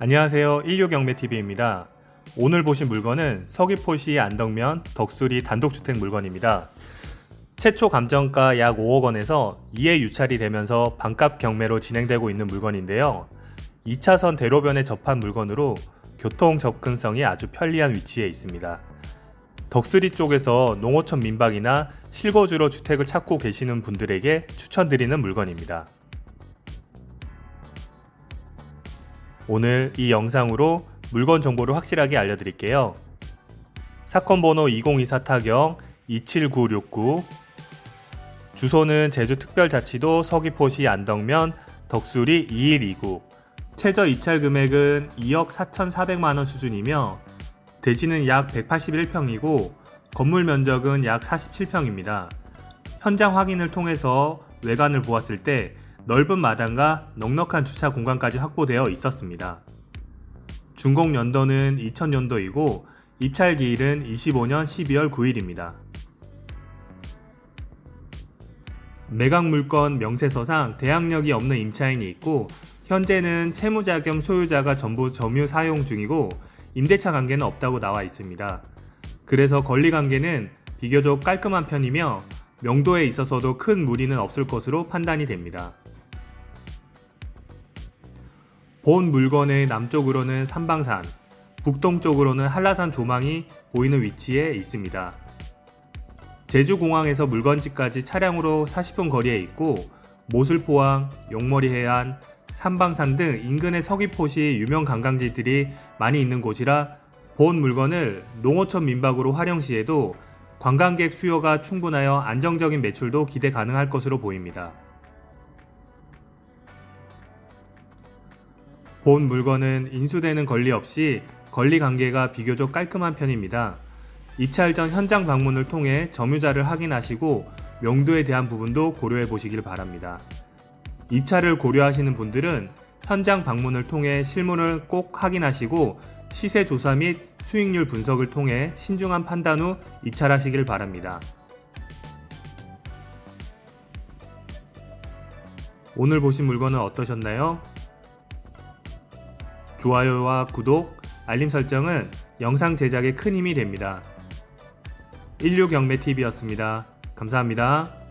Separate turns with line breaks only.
안녕하세요. 16경매TV입니다. 오늘 보신 물건은 서귀포시 안덕면 덕수리 단독주택 물건입니다. 최초 감정가 약 5억 원에서 2회 유찰이 되면서 반값 경매로 진행되고 있는 물건인데요. 2차선 대로변에 접한 물건으로 교통 접근성이 아주 편리한 위치에 있습니다. 덕수리 쪽에서 농어촌 민박이나 실거주로 주택을 찾고 계시는 분들에게 추천드리는 물건입니다. 오늘 이 영상으로 물건 정보를 확실하게 알려드릴게요. 사건 번호 2024 타경 27969 주소는 제주특별자치도 서귀포시 안덕면 덕수리 2129 최저 입찰 금액은 2억 4,400만원 수준이며 대지는 약 181평이고 건물 면적은 약 47평입니다. 현장 확인을 통해서 외관을 보았을 때 넓은 마당과 넉넉한 주차 공간까지 확보되어 있었습니다. 준공 연도는 2000년도이고 입찰 기일은 25년 12월 9일입니다. 매각 물건 명세서상 대항력이 없는 임차인이 있고 현재는 채무자 겸 소유자가 전부 점유 사용 중이고 임대차 관계는 없다고 나와 있습니다. 그래서 권리 관계는 비교적 깔끔한 편이며 명도에 있어서도 큰 무리는 없을 것으로 판단이 됩니다. 본 물건의 남쪽으로는 삼방산, 북동쪽으로는 한라산 조망이 보이는 위치에 있습니다. 제주공항에서 물건지까지 차량으로 40분 거리에 있고 모슬포항, 용머리 해안, 삼방산 등 인근의 서귀포시 유명 관광지들이 많이 있는 곳이라 본 물건을 농어촌 민박으로 활용 시에도 관광객 수요가 충분하여 안정적인 매출도 기대 가능할 것으로 보입니다. 본 물건은 인수되는 권리 없이 권리 관계가 비교적 깔끔한 편입니다. 입찰 전 현장 방문을 통해 점유자를 확인하시고 명도에 대한 부분도 고려해 보시길 바랍니다. 입찰을 고려하시는 분들은 현장 방문을 통해 실물을 꼭 확인하시고 시세 조사 및 수익률 분석을 통해 신중한 판단 후 입찰하시길 바랍니다. 오늘 보신 물건은 어떠셨나요? 좋아요와 구독, 알림 설정은 영상 제작에 큰 힘이 됩니다. 16경매TV였습니다. 감사합니다.